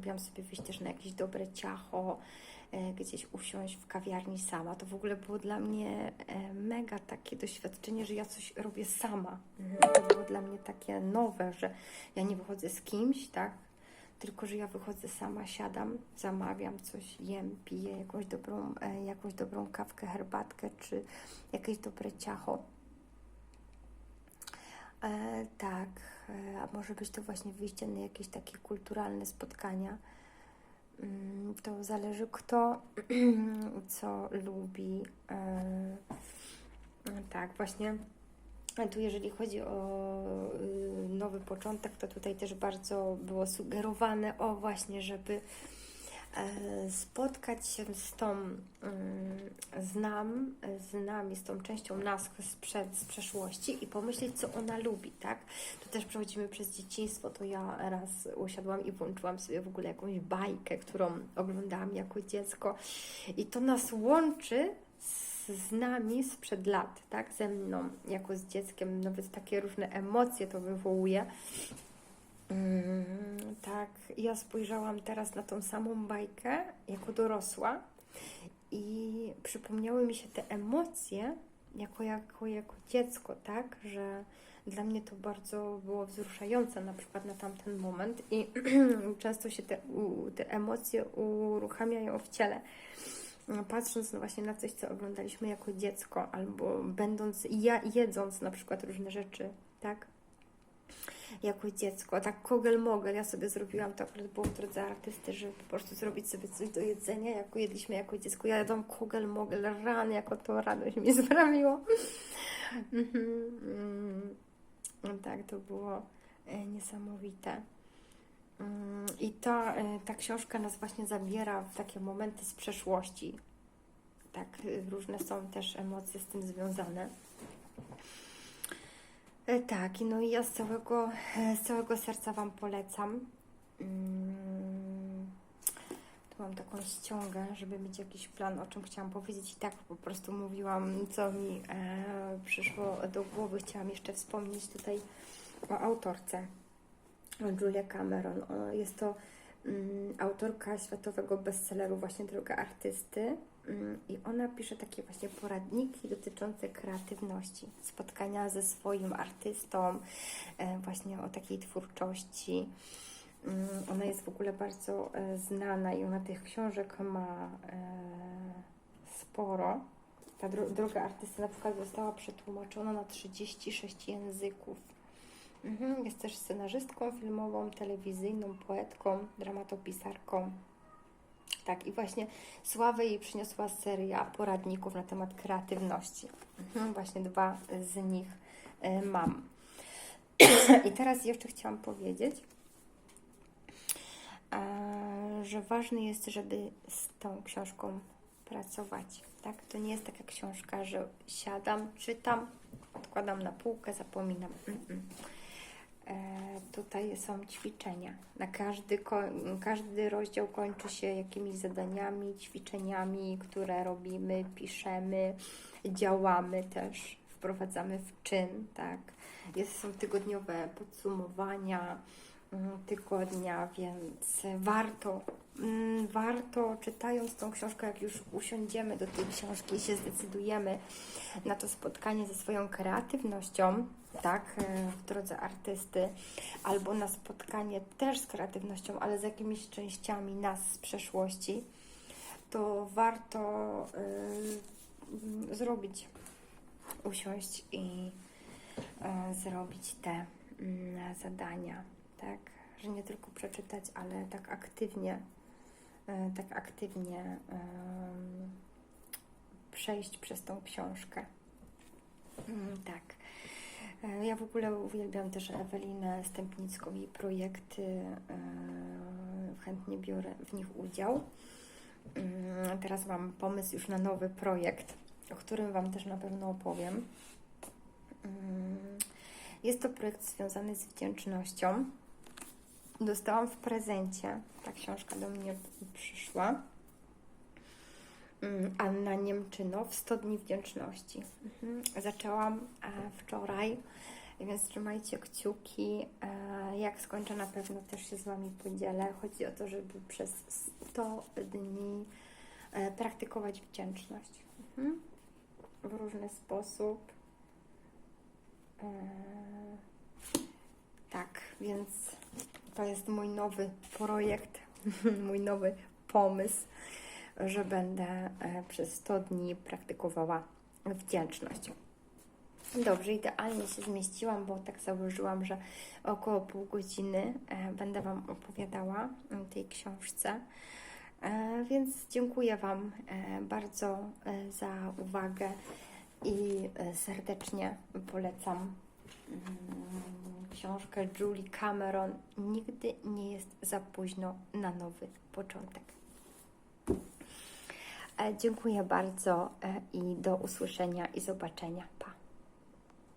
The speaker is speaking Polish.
lubiłam sobie wyjść też na jakieś dobre ciacho, e, gdzieś usiąść w kawiarni sama. To w ogóle było dla mnie e, mega takie doświadczenie, że ja coś robię sama. To było dla mnie takie nowe, że ja nie wychodzę z kimś, tak? Tylko, że ja wychodzę sama, siadam, zamawiam coś, jem, piję jakąś dobrą, e, jakąś dobrą kawkę, herbatkę czy jakieś dobre ciacho. E, tak, e, a może być to właśnie wyjście na jakieś takie kulturalne spotkania. Mm, To zależy kto co lubi. E, tak, właśnie tu jeżeli chodzi o y, nowy początek, to tutaj też bardzo było sugerowane, o właśnie, żeby spotkać się z tą, mm, z nam, z nami, z tą częścią nas sprzed, z przeszłości i pomyśleć, co ona lubi, tak? Tu też przechodzimy przez dzieciństwo, to ja raz usiadłam i włączyłam sobie w ogóle jakąś bajkę, którą oglądałam jako dziecko i to nas łączy z, z nami sprzed lat, tak? Ze mną, jako z dzieckiem, nawet takie różne emocje to wywołuje. Mm, tak, ja spojrzałam teraz na tą samą bajkę jako dorosła i przypomniały mi się te emocje jako, jako, jako dziecko, tak, że dla mnie to bardzo było wzruszające na przykład na tamten moment i często się te, u, te emocje uruchamiają w ciele. Patrząc no właśnie na coś, co oglądaliśmy jako dziecko, albo będąc, ja, jedząc na przykład różne rzeczy, tak? Jako dziecko, tak kogel-mogel, ja sobie zrobiłam to, akurat było w drodze artysty, żeby po prostu zrobić sobie coś do jedzenia, jak jedliśmy jako dziecko, ja jadłam kogel-mogel, ran, jako to radość mi sprawiło. Mhm, mm. tak, to było e, niesamowite. Mm, I ta, e, ta książka nas właśnie zabiera w takie momenty z przeszłości. Tak, e, różne są też emocje z tym związane. E, Tak, no i ja z całego, e, z całego serca Wam polecam. Mm, Tu mam taką ściągę, żeby mieć jakiś plan, o czym chciałam powiedzieć. I tak po prostu mówiłam, co mi e, przyszło do głowy. Chciałam jeszcze wspomnieć tutaj o autorce. Julia Cameron. Jest to mm, autorka światowego bestselleru właśnie Droga Artysty. Mm, I ona pisze takie właśnie poradniki dotyczące kreatywności, spotkania ze swoim artystą, e, właśnie o takiej twórczości. Mm, Ona jest w ogóle bardzo e, znana i ona tych książek ma e, sporo. Ta droga artysty na przykład została przetłumaczona na 36 języków. Mhm, Jest też scenarzystką filmową, telewizyjną, poetką, dramatopisarką. Tak, i właśnie sławę jej przyniosła seria poradników na temat kreatywności. Mhm, właśnie dwa z nich e, mam. I teraz jeszcze chciałam powiedzieć, e, że ważne jest, żeby z tą książką pracować. Tak? To nie jest taka książka, że siadam, czytam, odkładam na półkę, zapominam. Mm-mm. E, Tutaj są ćwiczenia. Na każdy, każdy rozdział kończy się jakimiś zadaniami, ćwiczeniami, które robimy, piszemy, działamy też, wprowadzamy w czyn, tak. Jest, są tygodniowe podsumowania tygodnia, więc warto, mm, warto czytając tą książkę, jak już usiądziemy do tej książki i się zdecydujemy na to spotkanie ze swoją kreatywnością, tak, e, w drodze artysty, albo na spotkanie też z kreatywnością, ale z jakimiś częściami nas z przeszłości, to warto y, zrobić, usiąść i y, zrobić te mm, zadania, tak, że nie tylko przeczytać, ale tak aktywnie, y, tak aktywnie przejść przez tą książkę. Mm, tak. E, Ja w ogóle uwielbiam też Ewelinę Stępnicką, jej projekty, e, chętnie biorę w nich udział. Mm, Teraz mam pomysł już na nowy projekt, o którym Wam też na pewno opowiem. Mm, Jest to projekt związany z wdzięcznością. Dostałam w prezencie, ta książka do mnie przyszła. Mm, Anna Niemczynow, 100 dni wdzięczności. Mhm. Zaczęłam e, wczoraj Więc trzymajcie kciuki. E, Jak skończę, na pewno też się z Wami podzielę. Chodzi o to, żeby przez 100 dni e, praktykować wdzięczność mhm. w różny sposób. Tak, więc to jest mój nowy projekt, mój nowy pomysł, że będę e, przez 100 dni praktykowała wdzięczność. Dobrze, idealnie się zmieściłam, bo tak założyłam, że około pół godziny e, będę Wam opowiadała o tej książce. E, Więc dziękuję Wam bardzo za uwagę i serdecznie polecam książkę Julie Cameron. Nigdy nie jest za późno na nowy początek. E, Dziękuję bardzo e, i do usłyszenia i zobaczenia. Pa!